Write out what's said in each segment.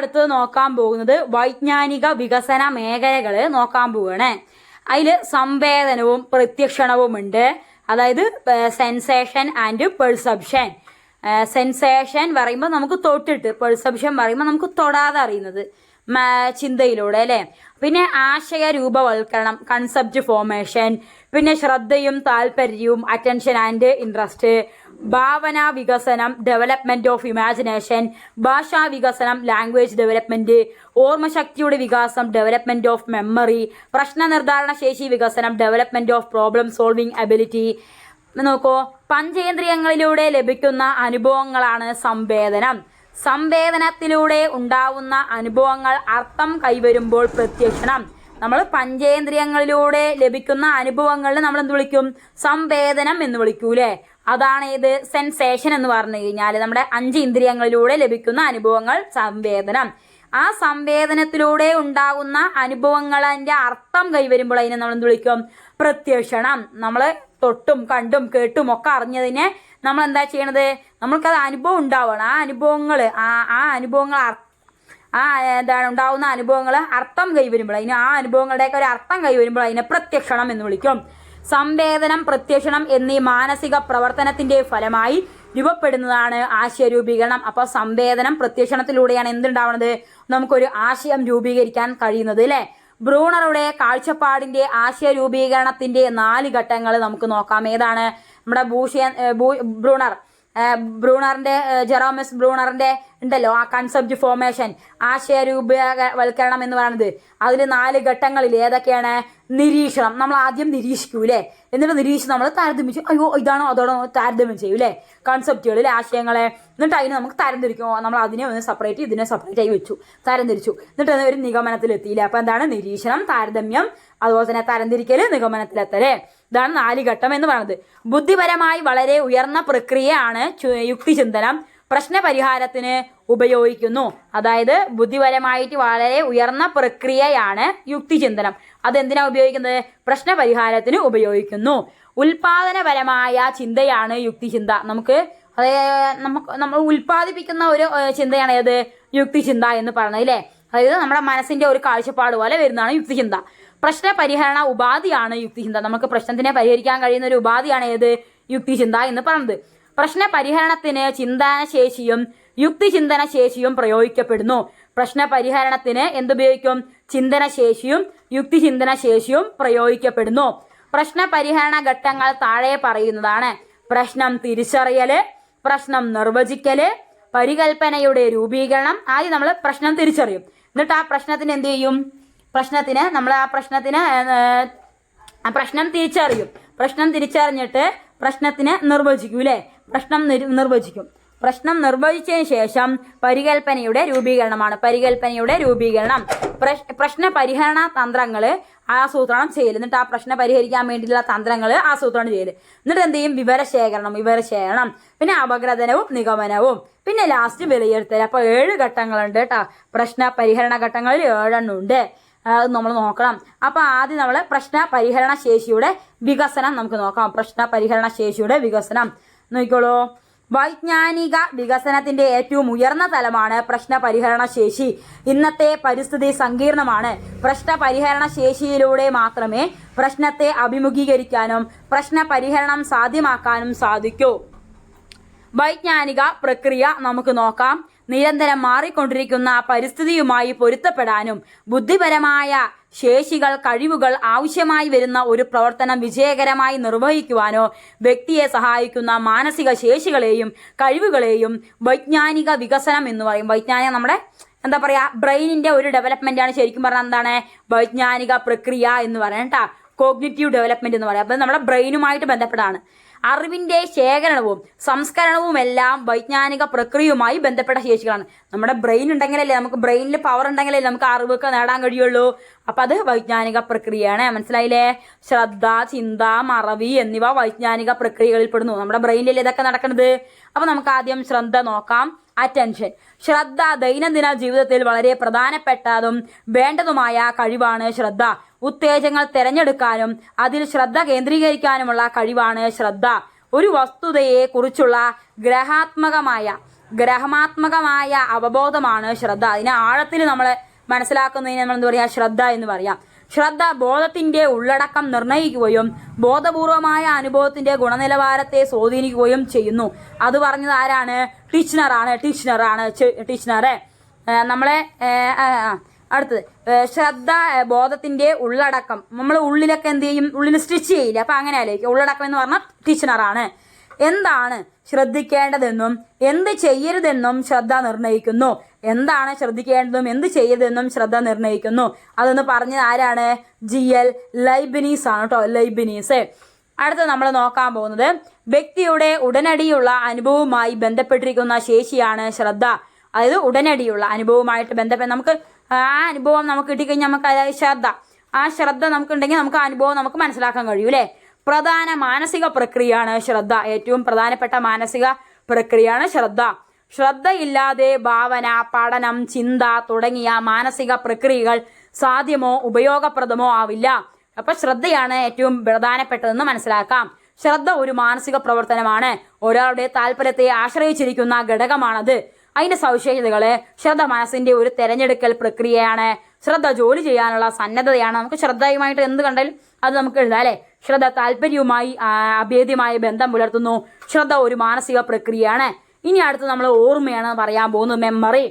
അടുത്തത് നോക്കാൻ പോകുന്നത് വൈജ്ഞാനിക വികസന മേഖലകൾ നോക്കാൻ പോവുകയാണ് അതിൽ സംവേദനവും പ്രത്യക്ഷണവും ഉണ്ട്. അതായത് സെൻസേഷൻ ആൻഡ് പെർസെപ്ഷൻ സെൻസേഷൻ പറയുമ്പോൾ നമുക്ക് തൊട്ടിട്ട് പെർസെപ്ഷൻ പറയുമ്പോൾ നമുക്ക് തൊടാതെ അറിയുന്നത്. ചിന്തയിലൂടെ അല്ലേ? പിന്നെ ആശയ രൂപവൽക്കരണം കൺസെപ്റ്റ് ഫോർമേഷൻ പിന്നെ ശ്രദ്ധയും താല്പര്യവും അറ്റൻഷൻ ആൻഡ് ഇൻട്രസ്റ്റ് ഭാവന വികസനം ഡെവലപ്മെന്റ് ഓഫ് ഇമാജിനേഷൻ ഭാഷാ വികസനം ലാംഗ്വേജ് ഡെവലപ്മെന്റ് ഓർമ്മശക്തിയുടെ വികാസം ഡെവലപ്മെന്റ് ഓഫ് മെമ്മറി പ്രശ്ന നിർദ്ധാരണ ശേഷി വികസനം development of problem solving ability നോക്കൂ പഞ്ചേന്ദ്രിയങ്ങളിലൂടെ ലഭിക്കുന്ന അനുഭവങ്ങളാണ് സംവേദനം. സംവേദനത്തിലൂടെ ഉണ്ടാവുന്ന അനുഭവങ്ങൾ അർത്ഥം കൈവരുമ്പോൾ പ്രത്യക്ഷണം. നമ്മൾ പഞ്ചേന്ദ്രിയങ്ങളിലൂടെ ലഭിക്കുന്ന അനുഭവങ്ങളിൽ നമ്മൾ എന്ത് വിളിക്കും? സംവേദനം എന്ന് വിളിക്കൂലേ. അതാണ് ഇത് സെൻസേഷൻ എന്ന് പറഞ്ഞു കഴിഞ്ഞാൽ നമ്മുടെ അഞ്ച് ഇന്ദ്രിയങ്ങളിലൂടെ ലഭിക്കുന്ന അനുഭവങ്ങൾ സംവേദനം. ആ സംവേദനത്തിലൂടെ ഉണ്ടാകുന്ന അനുഭവങ്ങളതിന്റെ അർത്ഥം കൈവരുമ്പോൾ അതിനെ നമ്മൾ എന്ത് വിളിക്കും? പ്രത്യക്ഷണം. നമ്മൾ തൊട്ടും കണ്ടും കേട്ടും ഒക്കെ അറിഞ്ഞതിനെ നമ്മൾ എന്താ ചെയ്യണത്? നമ്മൾക്കത് അനുഭവം ഉണ്ടാവണം. ആ അനുഭവങ്ങൾ ആ ആ അനുഭവങ്ങൾ ആ എന്താണ് ഉണ്ടാവുന്ന അനുഭവങ്ങൾ അർത്ഥം കൈവരുമ്പോൾ അതിന് ആ അനുഭവങ്ങളുടെയൊക്കെ ഒരു അർത്ഥം കൈവരുമ്പോൾ അതിനെ പ്രത്യക്ഷണം എന്ന് വിളിക്കും. സംവേദനം പ്രത്യക്ഷണം എന്നീ മാനസിക പ്രവർത്തനത്തിന്റെ ഫലമായി രൂപപ്പെടുന്നതാണ് ആശയ രൂപീകരണം അപ്പോൾ സംവേദനം പ്രത്യക്ഷണത്തിലൂടെയാണ് എന്തുണ്ടാവുന്നത് നമുക്കൊരു ആശയം രൂപീകരിക്കാൻ കഴിയുന്നത് അല്ലേ? ബ്രൂണറുടെ കാഴ്ചപ്പാടിന്റെ ആശയ രൂപീകരണത്തിന്റെ നാല് ഘട്ടങ്ങൾ നമുക്ക് നോക്കാം. ഏതാണ്? നമ്മുടെ ഭൂഷ്യൻ ബ്രൂണർ ബ്രൂണറിന്റെ ജെറോമസ് ബ്രൂണറിന്റെ ഉണ്ടല്ലോ ആ കൺസെപ്റ്റ് ഫോർമേഷൻ ആശയ രൂപവൽക്കരണം എന്ന് പറയുന്നത്. അതിൽ നാല് ഘട്ടങ്ങളിൽ ഏതൊക്കെയാണ്? നിരീക്ഷണം. നമ്മൾ ആദ്യം നിരീക്ഷിക്കൂ അല്ലേ എന്നിട്ട് നിരീക്ഷിച്ച് നമ്മൾ താരതമ്യം ചെയ്യും. അയ്യോ ഇതാണോ? അതോടോ താരതമ്യം ചെയ്യും അല്ലേ കൺസെപ്റ്റുകൾ അല്ലെ ആശയങ്ങളെ. എന്നിട്ട് അതിന് നമുക്ക് തരംതിരിക്കും നമ്മൾ അതിനെ ഒന്ന് സെപ്പറേറ്റ് ഇതിനെ സെപ്പറേറ്റ് ആയി വെച്ചു. തരംതിരിച്ചു എന്നിട്ട് ഒരു നിഗമനത്തിലെത്തിയില്ലേ അപ്പം എന്താണ്? നിരീക്ഷണം താരതമ്യം അതുപോലെ തന്നെ തരംതിരിക്കൽ നിഗമനത്തിലെത്തലേ ഇതാണ് നാല് ഘട്ടം എന്ന് പറയുന്നത്. ബുദ്ധിപരമായി വളരെ ഉയർന്ന പ്രക്രിയയാണ് യുക്തിചിന്തനം. പ്രശ്നപരിഹാരത്തിന് ഉപയോഗിക്കുന്നു. അതായത് ബുദ്ധിപരമായിട്ട് വളരെ ഉയർന്ന പ്രക്രിയയാണ് യുക്തിചിന്തനം. അതെന്തിനാ ഉപയോഗിക്കുന്നത്? പ്രശ്നപരിഹാരത്തിന് ഉപയോഗിക്കുന്നു. ഉൽപാദനപരമായ ചിന്തയാണ് യുക്തിചിന്ത. നമുക്ക് അതായത് നമുക്ക് നമ്മൾ ഉൽപ്പാദിപ്പിക്കുന്ന ഒരു ചിന്തയാണ് ഏത്? യുക്തിചിന്ത എന്ന് പറയുന്നത് അല്ലേ അതായത് നമ്മുടെ മനസ്സിന്റെ ഒരു കാഴ്ചപ്പാട് പോലെ വരുന്നതാണ് യുക്തിചിന്ത. പ്രശ്ന പരിഹരണ ഉപാധിയാണ് യുക്തിചിന്ത. നമുക്ക് പ്രശ്നത്തിനെ പരിഹരിക്കാൻ കഴിയുന്ന ഒരു ഉപാധിയാണ് ഏത്? യുക്തിചിന്ത എന്ന് പറയുന്നത്. പ്രശ്ന പരിഹരണത്തിന് ചിന്താനശേഷിയും യുക്തിചിന്തന ശേഷിയും പ്രയോഗിക്കപ്പെടുന്നു. പ്രശ്ന പരിഹരണത്തിന് എന്തുപയോഗിക്കും? ചിന്തനശേഷിയും യുക്തിചിന്തന ശേഷിയും പ്രയോഗിക്കപ്പെടുന്നു. പ്രശ്ന പരിഹരണ ഘട്ടങ്ങൾ താഴെ പറയുന്നതാണ്. പ്രശ്നം തിരിച്ചറിയൽ പ്രശ്നം നിർവചിക്കൽ പരികൽപ്പനയുടെ രൂപീകരണം ആദ്യം നമ്മൾ പ്രശ്നം തിരിച്ചറിയും. എന്നിട്ട് ആ പ്രശ്നത്തിന് എന്ത് ചെയ്യും? പ്രശ്നത്തിന് നമ്മൾ ആ പ്രശ്നത്തിന് പ്രശ്നം തിരിച്ചറിയും. പ്രശ്നം തിരിച്ചറിഞ്ഞിട്ട് പ്രശ്നത്തിന് നിർവചിക്കൂലേ? പ്രശ്നം നിർവചിക്കും. പ്രശ്നം നിർവചിച്ചതിന് ശേഷം പരികൽപ്പനയുടെ രൂപീകരണമാണ്. പരികൽപ്പനയുടെ രൂപീകരണം. പ്രശ്- പ്രശ്ന പരിഹരണ തന്ത്രങ്ങൾ ആസൂത്രണം ചെയ്യൽ എന്നിട്ട് ആ പ്രശ്നം പരിഹരിക്കാൻ വേണ്ടിയിട്ടുള്ള തന്ത്രങ്ങൾ ആസൂത്രണം ചെയ്യൽ എന്നിട്ട് എന്ത് ചെയ്യും? വിവരശേഖരണം വിവരശേഖരണം. പിന്നെ അപഗ്രഥനവും നിഗമനവും. പിന്നെ ലാസ്റ്റ് വിലയിരുത്തൽ അപ്പോൾ ഏഴ് ഘട്ടങ്ങളുണ്ട് കേട്ടോ പ്രശ്ന പരിഹരണ ഘട്ടങ്ങളിൽ ഏഴെണ്ണം ഉണ്ട്. നമ്മൾ നോക്കണം. അപ്പോൾ ആദ്യം നമ്മൾ പ്രശ്ന പരിഹരണ ശേഷിയുടെ വികസനം നമുക്ക് നോക്കാം. പ്രശ്ന പരിഹരണ ശേഷിയുടെ വികസനം. നോക്കിക്കോളൂ. വൈജ്ഞാനിക വികസനത്തിന്റെ ഏറ്റവും ഉയർന്ന തലമാണ് പ്രശ്ന പരിഹരണ ശേഷി. ഇന്നത്തെ പരിസ്ഥിതി സങ്കീർണമാണ്. പ്രശ്ന പരിഹരണ ശേഷിയിലൂടെ മാത്രമേ പ്രശ്നത്തെ അഭിമുഖീകരിക്കാനും പ്രശ്ന പരിഹരണം സാധ്യമാക്കാനും സാധിക്കൂ. വൈജ്ഞാനിക പ്രക്രിയ നമുക്ക് നോക്കാം. നിരന്തരം മാറിക്കൊണ്ടിരിക്കുന്ന പരിസ്ഥിതിയുമായി പൊരുത്തപ്പെടാനും ബുദ്ധിപരമായ ശേഷികൾ കഴിവുകൾ ആവശ്യമായി വരുന്ന ഒരു പ്രവർത്തനം വിജയകരമായി നിർവഹിക്കുവാനോ വ്യക്തിയെ സഹായിക്കുന്ന മാനസിക ശേഷികളെയും കഴിവുകളെയും വൈജ്ഞാനിക വികസനം എന്ന് പറയും. വൈജ്ഞാനിക നമ്മുടെ എന്താ പറയാ ബ്രെയിനിന്റെ ഒരു ഡെവലപ്മെന്റ് ആണ് ശരിക്കും പറഞ്ഞാൽ എന്താണ്? വൈജ്ഞാനിക പ്രക്രിയ എന്ന് പറയാം കേട്ടാ. കോഗ്നിറ്റീവ് ഡെവലപ്മെന്റ് എന്ന് പറയാം. അപ്പോൾ നമ്മുടെ ബ്രെയിനുമായിട്ട് ബന്ധപ്പെട്ടാണ് അറിവിന്റെ ശേഖരണവും സംസ്കരണവും എല്ലാം വൈജ്ഞാനിക പ്രക്രിയയുമായി ബന്ധപ്പെട്ട ശേഷികളാണ്. നമ്മുടെ ബ്രെയിൻ ഉണ്ടെങ്കിലല്ലേ നമുക്ക് ബ്രെയിനിൽ പവർ ഉണ്ടെങ്കിലല്ലേ നമുക്ക് അറിവൊക്കെ നേടാൻ കഴിയുള്ളൂ. അപ്പൊ അത് വൈജ്ഞാനിക പ്രക്രിയയാണ്. മനസ്സിലായില്ലേ? ശ്രദ്ധ ചിന്ത മറവി എന്നിവ വൈജ്ഞാനിക പ്രക്രിയകളിൽ പെടുന്നു നമ്മുടെ ബ്രെയിനിൽ ഇതൊക്കെ നടക്കുന്നത് അപ്പൊ നമുക്ക് ആദ്യം ശ്രദ്ധ നോക്കാം. അറ്റൻഷൻ ശ്രദ്ധ ദൈനംദിന ജീവിതത്തിൽ വളരെ പ്രധാനപ്പെട്ടതും വേണ്ടതുമായ കഴിവാണ് ശ്രദ്ധ. ഉത്തേജങ്ങൾ തിരഞ്ഞെടുക്കാനും അതിൽ ശ്രദ്ധ കേന്ദ്രീകരിക്കാനുമുള്ള കഴിവാണ് ശ്രദ്ധ. ഒരു വസ്തുതയെ കുറിച്ചുള്ള ഗ്രഹാത്മകമായ ഗ്രഹമാത്മകമായ അവബോധമാണ് ശ്രദ്ധ. അതിനെ ആഴത്തിൽ നമ്മൾ മനസ്സിലാക്കുന്നതിന് നമ്മൾ എന്താ പറയുക ശ്രദ്ധ എന്ന് പറയാം. ശ്രദ്ധ ബോധത്തിന്റെ ഉള്ളടക്കം നിർണയിക്കുകയും ബോധപൂർവമായ അനുഭവത്തിന്റെ ഗുണനിലവാരത്തെ സ്വാധീനിക്കുകയും ചെയ്യുന്നു. അത് പറഞ്ഞത് ആരാണ്? ടീച്ചറാണ് ടീച്ചറാണ് ടീച്ചറെ നമ്മളെ അടുത്തത്. ശ്രദ്ധ ബോധത്തിന്റെ ഉള്ളടക്കം. നമ്മൾ ഉള്ളിലൊക്കെ എന്ത് ചെയ്യും? ഉള്ളിൽ സ്റ്റിച്ച് ചെയ്യില്ല? അപ്പൊ അങ്ങനെ ആലോചിക്കും. ഉള്ളടക്കം എന്ന് പറഞ്ഞാൽ ടീച്ചറാണ്. എന്താണ് ശ്രദ്ധിക്കേണ്ടതെന്നും എന്ത് ചെയ്യരുതെന്നും ശ്രദ്ധ നിർണയിക്കുന്നു. എന്താണ് ശ്രദ്ധിക്കേണ്ടതും എന്ത് ചെയ്യരുതെന്നും ശ്രദ്ധ നിർണയിക്കുന്നു. അതൊന്ന് പറഞ്ഞത് ആരാണ്? ജി എൽ ലൈബിനീസ് ആണ് കേട്ടോ ലൈബിനീസ്. അടുത്ത നമ്മൾ നോക്കാൻ പോകുന്നത് വ്യക്തിയുടെ ഉടനടിയുള്ള അനുഭവവുമായി ബന്ധപ്പെട്ടിരിക്കുന്ന ശേഷിയാണ് ശ്രദ്ധ. അതായത് ഉടനടിയുള്ള അനുഭവവുമായിട്ട് ബന്ധപ്പെട്ട് നമുക്ക് ആ അനുഭവം നമുക്ക് കിട്ടിക്കഴിഞ്ഞാൽ നമുക്ക് അതായത് ശ്രദ്ധ. ആ ശ്രദ്ധ നമുക്കുണ്ടെങ്കിൽ നമുക്ക് അനുഭവം നമുക്ക് മനസ്സിലാക്കാൻ കഴിയും അല്ലേ? പ്രധാന മാനസിക പ്രക്രിയയാണ് ശ്രദ്ധ. ഏറ്റവും പ്രധാനപ്പെട്ട മാനസിക പ്രക്രിയയാണ് ശ്രദ്ധ. ശ്രദ്ധയില്ലാതെ ഭാവന പഠനം ചിന്ത തുടങ്ങിയ മാനസിക പ്രക്രിയകൾ സാധ്യമോ ഉപയോഗപ്രദമോ ആവില്ല. അപ്പൊ ശ്രദ്ധയാണ് ഏറ്റവും പ്രധാനപ്പെട്ടതെന്ന് മനസ്സിലാക്കാം. ശ്രദ്ധ ഒരു മാനസിക പ്രവർത്തനമാണ്. ഒരാളുടെ താല്പര്യത്തെ ആശ്രയിച്ചിരിക്കുന്ന ഘടകമാണത്. അതിന്റെ സവിശേഷതകൾ ശ്രദ്ധ മനസ്സിന്റെ ഒരു തെരഞ്ഞെടുക്കൽ പ്രക്രിയയാണ്. ശ്രദ്ധ ജോലി ചെയ്യാനുള്ള സന്നദ്ധതയാണ്. നമുക്ക് ശ്രദ്ധയുമായിട്ട് എന്ത് കണ്ടാലും അത് നമുക്ക് എഴുതാം അല്ലെ? ശ്രദ്ധ താല്പര്യവുമായി അഭേദ്യമായ ബന്ധം പുലർത്തുന്നു. ശ്രദ്ധ ഒരു മാനസിക പ്രക്രിയയാണ്. ഇനി അടുത്ത് നമ്മൾ ഓർമ്മയാണ് പറയാൻ പോകുന്നത്. മെമ്മറി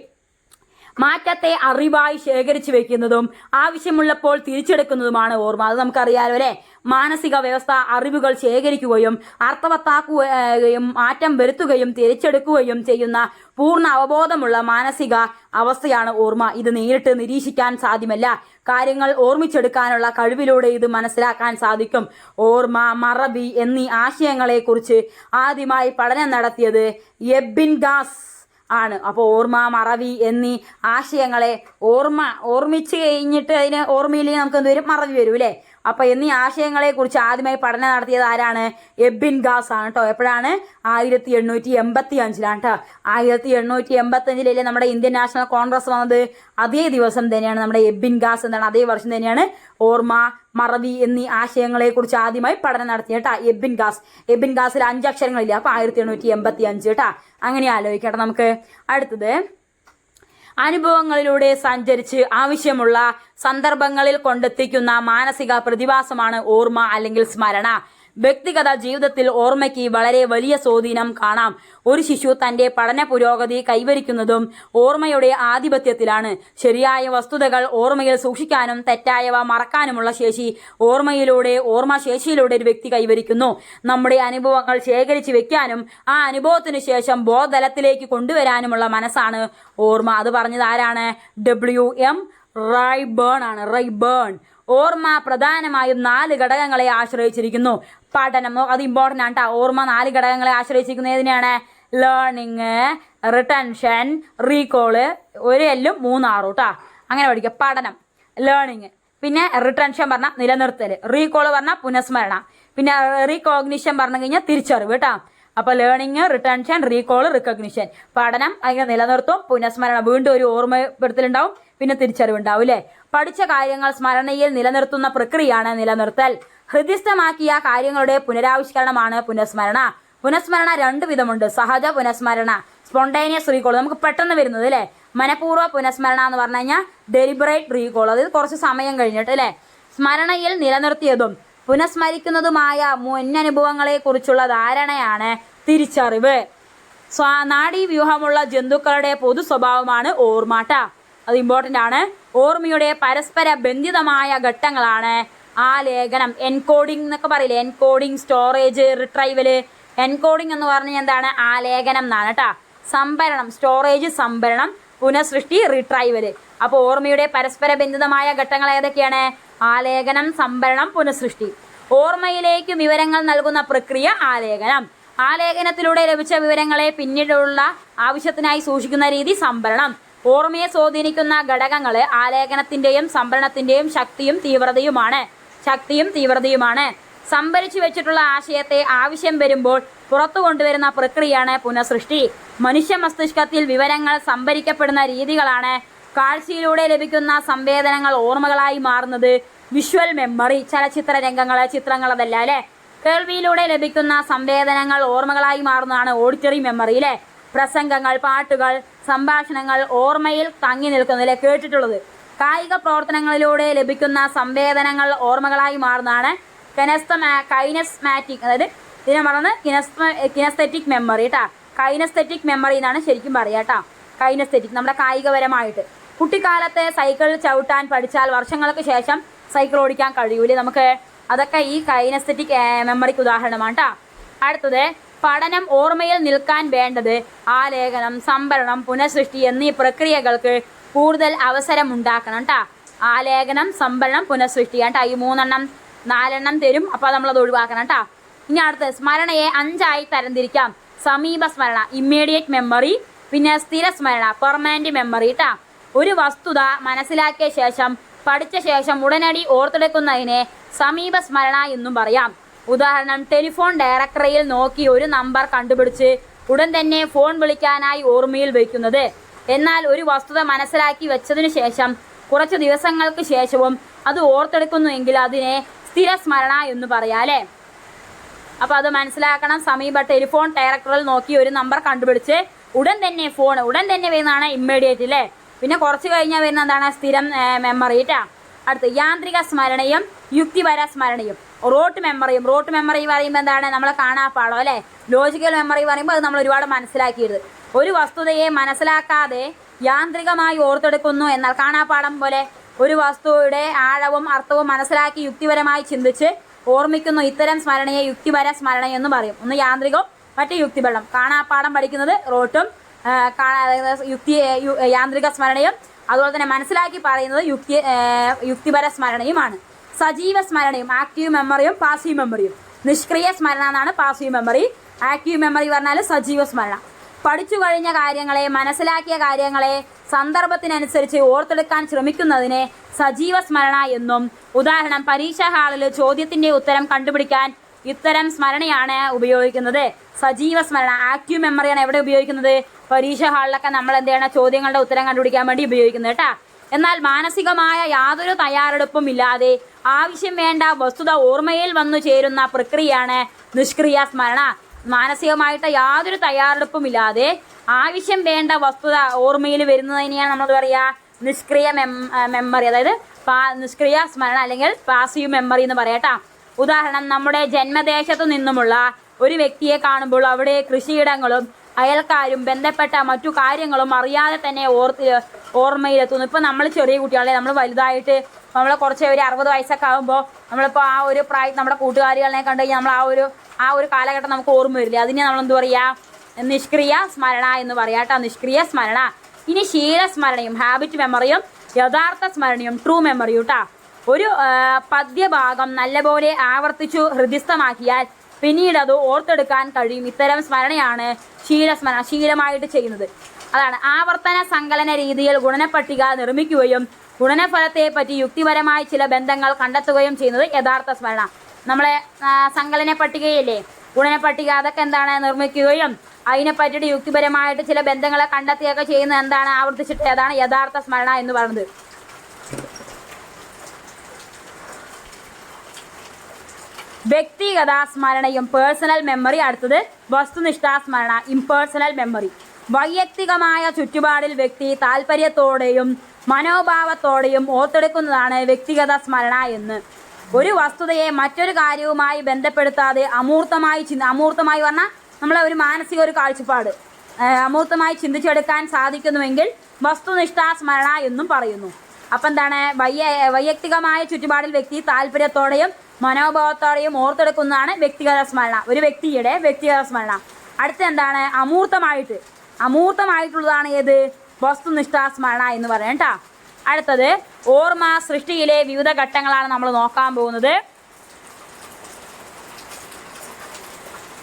മാറ്റത്തെ അറിവായി ശേഖരിച്ചു വെക്കുന്നതും ആവശ്യമുള്ളപ്പോൾ തിരിച്ചെടുക്കുന്നതുമാണ് ഓർമ്മ. അത് നമുക്കറിയാലോ അല്ലെ? മാനസിക വ്യവസ്ഥ അറിവുകൾ ശേഖരിക്കുകയും അർത്ഥവത്താക്കുകയും മാറ്റം വരുത്തുകയും തിരിച്ചെടുക്കുകയും ചെയ്യുന്ന പൂർണ അവബോധമുള്ള മാനസിക അവസ്ഥയാണ് ഓർമ്മ. ഇത് നേരിട്ട് നിരീക്ഷിക്കാൻ സാധ്യമല്ല. കാര്യങ്ങൾ ഓർമ്മിച്ചെടുക്കാനുള്ള കഴിവിലൂടെ ഇത് മനസ്സിലാക്കാൻ സാധിക്കും. ഓർമ്മ മറവി എന്നീ ആശയങ്ങളെക്കുറിച്ച് ആദ്യമായി പഠനം നടത്തിയത് എബിൻ ഗാസ് ആണ്. അപ്പോൾ ഓർമ്മ മറവി എന്നീ ആശയങ്ങളെ ഓർമ്മ ഓർമ്മിച്ച് കഴിഞ്ഞിട്ട് അതിന് ഓർമ്മയില്ലെങ്കിൽ നമുക്ക് എന്ത് വരും? മറവി വരും അല്ലേ അപ്പൊ എന്നീ ആശയങ്ങളെ കുറിച്ച് ആദ്യമായി പഠനം നടത്തിയത് ആരാണ്? എബിൻ ഗാസ് ആണ് കേട്ടോ എപ്പോഴാണ്? ആയിരത്തി എണ്ണൂറ്റി എൺപത്തി അഞ്ചിലാണ് കേട്ടോ ആയിരത്തി എണ്ണൂറ്റി എൺപത്തി അഞ്ചിലല്ലേ നമ്മുടെ ഇന്ത്യൻ നാഷണൽ കോൺഗ്രസ് വന്നത്? അതേ ദിവസം തന്നെയാണ് നമ്മുടെ എബിൻ ഗാസ് എന്താണ്? അതേ വർഷം തന്നെയാണ് ഓർമ്മ മറവി എന്നീ ആശയങ്ങളെ കുറിച്ച് ആദ്യമായി പഠനം നടത്തിയ കേട്ടാ എബിൻ ഗാസ് എബിൻ ഗാസിൽ അഞ്ച് അക്ഷരങ്ങളില്ല. അപ്പൊ ആയിരത്തി എണ്ണൂറ്റി എൺപത്തി അഞ്ച് കേട്ടാ അങ്ങനെ ആലോചിക്കട്ടെ നമുക്ക്. അടുത്തത് അനുഭവങ്ങളിലൂടെ സഞ്ചരിച്ച് ആവശ്യമുള്ള സന്ദർഭങ്ങളിൽ കൊണ്ടെത്തിക്കുന്ന മാനസിക പ്രതിഭാസമാണ് ഓർമ്മ അല്ലെങ്കിൽ സ്മരണ. വ്യക്തിഗത ജീവിതത്തിൽ ഓർമ്മയ്ക്ക് വളരെ വലിയ സ്വാധീനം കാണാം. ഒരു ശിശു തന്റെ പഠന പുരോഗതി കൈവരിക്കുന്നതും ഓർമ്മയുടെ ആധിപത്യത്തിലാണ്. ശരിയായ വസ്തുതകൾ ഓർമ്മയിൽ സൂക്ഷിക്കാനും തെറ്റായവ മറക്കാനുമുള്ള ശേഷി ഓർമ്മയിലൂടെ ഓർമ്മശേഷിയിലൂടെ ഒരു വ്യക്തി കൈവരിക്കുന്നു. നമ്മുടെ അനുഭവങ്ങൾ ശേഖരിച്ചു വെക്കാനും ആ അനുഭവത്തിന് ശേഷം ബോധതലത്തിലേക്ക് കൊണ്ടുവരാനുമുള്ള മനസ്സാണ് ഓർമ്മ. അത് പറഞ്ഞത് ആരാണ്? ഡബ്ല്യു എം റൈബേൺ ആണ്. റൈബേൺ ഓർമ്മ പ്രധാനമായും നാല് ഘടകങ്ങളെ ആശ്രയിച്ചിരിക്കുന്നു. പഠനമോ അത് ഇമ്പോർട്ടന്റ് ആണ് കേട്ടോ ഓർമ്മ നാല് ഘടകങ്ങളെ ആശ്രയിച്ചിരിക്കുന്നത് ഏതിനെയാണ്? ലേണിങ് റിട്ടൻഷൻ റീകോൾ ഒരു എല്ലും മൂന്നാറും കേട്ടോ അങ്ങനെ പഠിക്കുക പഠനം ലേണിങ് പിന്നെ റിട്ടൻഷൻ പറഞ്ഞാൽ നിലനിർത്തൽ റീകോൾ പറഞ്ഞാൽ പുനഃസ്മരണ. പിന്നെ റീകോഗ്നിഷൻ പറഞ്ഞു കഴിഞ്ഞാൽ തിരിച്ചറിവ് കേട്ടോ അപ്പോൾ ലേണിങ് റിട്ടൻഷൻ റീകോൾ റിക്കഗ്നിഷൻ പഠനം അതിനെ നിലനിർത്തും പുനഃസ്മരണ. വീണ്ടും ഒരു ഓർമ്മപ്പെടുത്തലുണ്ടാവും. പിന്നെ തിരിച്ചറിവുണ്ടാവും അല്ലേ പഠിച്ച കാര്യങ്ങൾ സ്മരണയിൽ നിലനിർത്തുന്ന പ്രക്രിയയാണ് നിലനിർത്തൽ. ഹൃദ്യസ്ഥമാക്കിയ കാര്യങ്ങളുടെ പുനരാവിഷ്കരണമാണ് പുനഃസ്മരണ. പുനഃസ്മരണ രണ്ടു വിധമുണ്ട്. സഹജ പുനഃസ്മരണ സ്പോണ്ടേനിയസ് റീകോൾ. നമുക്ക് പെട്ടെന്ന് വരുന്നത് അല്ലേ മനഃപൂർവ പുനഃസ്മരണ എന്ന് പറഞ്ഞു കഴിഞ്ഞാൽ ഡെലിബറേറ്റ് റീകോൾ. അതായത് കുറച്ച് സമയം കഴിഞ്ഞിട്ട് അല്ലേ സ്മരണയിൽ നിലനിർത്തിയതും പുനഃസ്മരിക്കുന്നതുമായ മുന്നനുഭവങ്ങളെ കുറിച്ചുള്ള ധാരണയാണ് തിരിച്ചറിവ്. നാഡീവ്യൂഹമുള്ള ജന്തുക്കളുടെ പൊതു സ്വഭാവമാണ് ഓർമ്മാട്ട അത് ഇമ്പോർട്ടന്റ് ആണ്. ഓർമ്മയുടെ പരസ്പര ബന്ധിതമായ ഘട്ടങ്ങളാണ് ആ ലേഖനം. എൻകോഡിംഗ് എന്നൊക്കെ പറയില്ലേ? എൻകോഡിംഗ് സ്റ്റോറേജ് റിട്രൈവൽ എൻകോഡിംഗ് എന്ന് പറഞ്ഞാൽ എന്താണ്? ആ ലേഖനം എന്നാണ് കേട്ടാ സംഭരണം സ്റ്റോറേജ് സംഭരണം പുനഃസൃഷ്ടി റിട്രൈവൽ അപ്പോൾ ഓർമ്മയുടെ പരസ്പര ബന്ധിതമായ ഘട്ടങ്ങൾ ഏതൊക്കെയാണ്? ആലേഖനം സംഭരണം പുനഃസൃഷ്ടി. ഓർമ്മയിലേക്ക് വിവരങ്ങൾ നൽകുന്ന പ്രക്രിയ ആലേഖനം ആലേഖനത്തിലൂടെ ലഭിച്ച വിവരങ്ങളെ പിന്നീടുള്ള ആവശ്യത്തിനായി സൂക്ഷിക്കുന്ന രീതി സംഭരണം. ഓർമ്മയെ സ്വാധീനിക്കുന്ന ഘടകങ്ങൾ ആലേഖനത്തിന്റെയും സംഭരണത്തിന്റെയും ശക്തിയും തീവ്രതയുമാണ്. ശക്തിയും തീവ്രതയുമാണ്. സംഭരിച്ചു വെച്ചിട്ടുള്ള ആശയത്തെ ആവശ്യം വരുമ്പോൾ പുറത്തു കൊണ്ടുവരുന്ന പ്രക്രിയയാണ് പുനഃസൃഷ്ടി. മനുഷ്യ മസ്തിഷ്കത്തിൽ വിവരങ്ങൾ സംഭരിക്കപ്പെടുന്ന രീതികളാണ് കാഴ്ചയിലൂടെ ലഭിക്കുന്ന സംവേദനങ്ങൾ ഓർമ്മകളായി മാറുന്നത് വിഷ്വൽ മെമ്മറി ചലച്ചിത്ര രംഗങ്ങൾ ചിത്രങ്ങൾ അതല്ല കേൾവിയിലൂടെ ലഭിക്കുന്ന സംവേദനങ്ങൾ ഓർമ്മകളായി മാറുന്നതാണ് ഓഡിറ്ററി മെമ്മറി അല്ലെ? പ്രസംഗങ്ങൾ പാട്ടുകൾ സംഭാഷണങ്ങൾ ഓർമ്മയിൽ തങ്ങി നിൽക്കുന്നില്ലേ കേട്ടിട്ടുള്ളത്. കായിക പ്രവർത്തനങ്ങളിലൂടെ ലഭിക്കുന്ന സംവേദനങ്ങൾ ഓർമ്മകളായി മാറുന്നതാണ് കെനസ്തമാ കൈനസ്മാറ്റിക് അതായത് ഇതിനെ പറയുന്നത് കിനസ്മ കിനസ്തെറ്റിക് മെമ്മറി കേട്ടാ കൈനസ്തെറ്റിക് മെമ്മറി എന്നാണ് ശരിക്കും പറയുക കേട്ടാ കൈനസ്തെറ്റിക് നമ്മുടെ കായികപരമായിട്ട്. കുട്ടിക്കാലത്തെ സൈക്കിൾ ചവിട്ടാൻ പഠിച്ചാൽ വർഷങ്ങൾക്ക് ശേഷം സൈക്കിൾ ഓടിക്കാൻ കഴിയൂലേ? നമുക്ക് അതൊക്കെ ഈ കൈനസ്തെറ്റിക് മെമ്മറിക്ക് ഉദാഹരണമാണ് കേട്ടോ അടുത്തത് പഠനം ഓർമ്മയിൽ നിൽക്കാൻ വേണ്ടത് ആലേഖനം സംഭരണം പുനഃസൃഷ്ടി എന്നീ പ്രക്രിയകൾക്ക് കൂടുതൽ അവസരം ഉണ്ടാക്കണം കേട്ടോ ആലേഖനം സംഭരണം പുനഃസൃഷ്ടി. കേട്ടോ ഈ മൂന്നെണ്ണം നാലെണ്ണം തരും. അപ്പോൾ നമ്മളത് ഒഴിവാക്കണം കേട്ടോ ഇനി അടുത്ത് സ്മരണയെ അഞ്ചായി തരംതിരിക്കാം. സമീപ സ്മരണ ഇമ്മീഡിയറ്റ് മെമ്മറി പിന്നെ സ്ഥിര സ്മരണ പെർമനന്റ് മെമ്മറി കേട്ടാ ഒരു വസ്തുത മനസ്സിലാക്കിയ ശേഷം പഠിച്ച ശേഷം ഉടനടി ഓർത്തെടുക്കുന്നതിനെ സമീപ സ്മരണ എന്നും പറയാം. ഉദാഹരണം ടെലിഫോൺ ഡയറക്ടറിയിൽ നോക്കി ഒരു നമ്പർ കണ്ടുപിടിച്ച് ഉടൻ തന്നെ ഫോൺ വിളിക്കാനായി ഓർമ്മയിൽ വയ്ക്കുന്നത്. എന്നാൽ ഒരു വസ്തുത മനസ്സിലാക്കി വെച്ചതിനു ശേഷം കുറച്ച് ദിവസങ്ങൾക്ക് ശേഷവും അത് ഓർത്തെടുക്കുന്നുവെങ്കിൽ അതിനെ സ്ഥിര സ്മരണ എന്ന് പറയാലേ അപ്പോൾ അത് മനസ്സിലാക്കണം. സമീപ ടെലിഫോൺ ഡയറക്ടറിൽ നോക്കി ഒരു നമ്പർ കണ്ടുപിടിച്ച് ഉടൻ തന്നെ ഫോൺ ഉടൻ തന്നെ വരുന്നതാണ് ഇമ്മീഡിയറ്റ് അല്ലേ പിന്നെ കുറച്ച് കഴിഞ്ഞാൽ വരുന്ന എന്താണ്? സ്ഥിരം മെമ്മറി കേട്ടാ അടുത്ത് യാന്ത്രിക സ്മരണയും യുക്തിപര സ്മരണയും. റോട്ട് മെമ്മറിയും റോട്ട് മെമ്മറി പറയുമ്പോൾ എന്താണ്? നമ്മളെ കാണാപ്പാടോ അല്ലേ? ലോജിക്കൽ മെമ്മറി പറയുമ്പോൾ അത് നമ്മൾ ഒരുപാട് മനസ്സിലാക്കിയത്. ഒരു വസ്തുതയെ മനസ്സിലാക്കാതെ യാന്ത്രികമായി ഓർത്തെടുക്കുന്നു എന്നാൽ കാണാപ്പാടം പോലെ ഒരു വസ്തുവിടെ ആഴവും അർത്ഥവും മനസ്സിലാക്കി യുക്തിപരമായി ചിന്തിച്ച് ഓർമ്മിക്കുന്നു ഇത്തരം സ്മരണയെ യുക്തിപര സ്മരണ എന്ന് പറയും. ഒന്ന് യാന്ത്രികവും മറ്റേ യുക്തിപരം കാണാപ്പാടം പഠിക്കുന്നത് റോട്ടും യുക്തി യാന്ത്രിക സ്മരണയും അതുപോലെ തന്നെ മനസ്സിലാക്കി പറയുന്നത് യുക്തി യുക്തിപര സ്മരണയുമാണ്. സജീവ സ്മരണയും ആക്റ്റീവ് മെമ്മറിയും പാസീവ് മെമ്മറിയും നിഷ്ക്രിയ സ്മരണ എന്നാണ് പാസീവ് മെമ്മറി ആക്റ്റീവ് മെമ്മറി പറഞ്ഞാൽ സജീവ സ്മരണ. പഠിച്ചു കഴിഞ്ഞ കാര്യങ്ങളെ മനസ്സിലാക്കിയ കാര്യങ്ങളെ സന്ദർഭത്തിനനുസരിച്ച് ഓർത്തെടുക്കാൻ ശ്രമിക്കുന്നതിനെ സജീവ സ്മരണ എന്നും ഉദാഹരണം പരീക്ഷാ ഹാളിൽ ചോദ്യത്തിന്റെ ഉത്തരം കണ്ടുപിടിക്കാൻ ഇത്തരം സ്മരണയാണ് ഉപയോഗിക്കുന്നത്. സജീവ സ്മരണ ആക്റ്റീവ് മെമ്മറിയാണ് എവിടെ ഉപയോഗിക്കുന്നത്? പരീക്ഷാ ഹാളിലൊക്കെ നമ്മൾ എന്ത് ചെയ്യണം ചോദ്യങ്ങളുടെ ഉത്തരം കണ്ടുപിടിക്കാൻ വേണ്ടി ഉപയോഗിക്കുന്നത് കേട്ടാ. എന്നാൽ മാനസികമായ യാതൊരു തയ്യാറെടുപ്പും ഇല്ലാതെ ആവശ്യം വേണ്ട വസ്തുത ഓർമ്മയിൽ വന്നു ചേരുന്ന പ്രക്രിയയാണ് നിഷ്ക്രിയ സ്മരണ. മാനസികമായിട്ട് യാതൊരു തയ്യാറെടുപ്പും ഇല്ലാതെ ആവശ്യം വേണ്ട വസ്തുത ഓർമ്മയിൽ വരുന്നതിനെയാണ് നമ്മൾ പറയുക നിഷ്ക്രിയ മെം മെമ്മറി അതായത് പാ- നിഷ്ക്രിയ സ്മരണ അല്ലെങ്കിൽ പാസീവ് മെമ്മറി എന്ന് പറയട്ടെ ഉദാഹരണം നമ്മുടെ ജന്മദേശത്തു നിന്നുമുള്ള ഒരു വ്യക്തിയെ കാണുമ്പോൾ അവിടെ കൃഷിയിടങ്ങളും അയൽക്കാരും ബന്ധപ്പെട്ട മറ്റു കാര്യങ്ങളും അറിയാതെ തന്നെ ഓർത്ത് ഓർമ്മയിലെത്തുന്നു. ഇപ്പം നമ്മൾ ചെറിയ കുട്ടികളെ നമ്മൾ വലുതായിട്ട് നമ്മൾ കുറച്ച് ഒരു അറുപത് വയസ്സൊക്കെ ആകുമ്പോൾ നമ്മളിപ്പോൾ ആ ഒരു പ്രായം നമ്മുടെ കൂട്ടുകാരികളെ കണ്ടു കഴിഞ്ഞാൽ നമ്മൾ ആ ഒരു ആ ഒരു കാലഘട്ടം നമുക്ക് ഓർമ്മ വരില്ല. അതിനെ നമ്മൾ എന്ത് പറയുക നിഷ്ക്രിയ സ്മരണ എന്ന് പറയാം കേട്ടോ. നിഷ്ക്രിയ സ്മരണ. ഇനി ശീലസ്മരണയും ഹാബിറ്റ് മെമ്മറിയും യഥാർത്ഥ സ്മരണയും ട്രൂ മെമ്മറിയും കേട്ടോ ഒരു പദ്യഭാഗം നല്ലപോലെ ആവർത്തിച്ചു ഹൃദിസ്ഥമാക്കിയാൽ പിന്നീട് അത് ഓർത്തെടുക്കാൻ കഴിയും. ഇത്തരം സ്മരണയാണ് ശീലസ്മരണ ശീലമായിട്ട് ചെയ്യുന്നത്. അതാണ് ആവർത്തന സങ്കലന രീതിയിൽ ഗുണനപ്പട്ടിക നിർമ്മിക്കുകയും ഗുണനഫലത്തെ പറ്റി യുക്തിപരമായി ചില ബന്ധങ്ങൾ കണ്ടെത്തുകയും ചെയ്യുന്നത് യഥാർത്ഥ സ്മരണ. നമ്മളെ സങ്കലന പട്ടികയില്ലേ? ഗുണന പട്ടിക അതൊക്കെ എന്താണ് നിർമ്മിക്കുകയും അതിനെ പറ്റിയിട്ട് യുക്തിപരമായിട്ട് ചില ബന്ധങ്ങളെ കണ്ടെത്തുകയൊക്കെ ചെയ്യുന്നത് എന്താണ് ആവർത്തിച്ചിട്ട് അതാണ് യഥാർത്ഥ സ്മരണ എന്ന് പറയുന്നത്. വ്യക്തിഗത സ്മരണയും പേഴ്സണൽ മെമ്മറി അടുത്തത് വസ്തുനിഷ്ഠ സ്മരണ ഇംപേഴ്സണൽ മെമ്മറി വൈയക്തികമായ ചുറ്റുപാടിൽ വ്യക്തി താല്പര്യത്തോടെയും മനോഭാവത്തോടെയും ഓർത്തെടുക്കുന്നതാണ് വ്യക്തിഗത സ്മരണ എന്ന്. ഒരു വസ്തുതയെ മറ്റൊരു കാര്യവുമായി ബന്ധപ്പെടുത്താതെ അമൂർത്തമായി ചിന്ത അമൂർത്തമായി പറഞ്ഞാൽ നമ്മളെ ഒരു മാനസിക ഒരു കാഴ്ചപ്പാട്. അമൂർത്തമായി ചിന്തിച്ചെടുക്കാൻ സാധിക്കുന്നുവെങ്കിൽ വസ്തുനിഷ്ഠ സ്മരണ എന്നും പറയുന്നു. അപ്പം എന്താണ്? വൈയ വൈയക്തികമായ ചുറ്റുപാടിൽ വ്യക്തി താല്പര്യത്തോടെയും മനോഭാവത്തോടെയും ഓർത്തെടുക്കുന്നതാണ് വ്യക്തിഗത സ്മരണ. ഒരു വ്യക്തിയുടെ വ്യക്തിഗത സ്മരണ. അടുത്ത എന്താണ്? അമൂർത്തമായിട്ട്. അമൂർത്തമായിട്ടുള്ളതാണ് ഏത്? വസ്തുനിഷ്ഠ സ്മരണ എന്ന് പറയാം കേട്ടോ. അടുത്തത് ഓർമ്മ സൃഷ്ടിയിലെ വിവിധ ഘട്ടങ്ങളാണ് നമ്മൾ നോക്കാൻ പോകുന്നത്.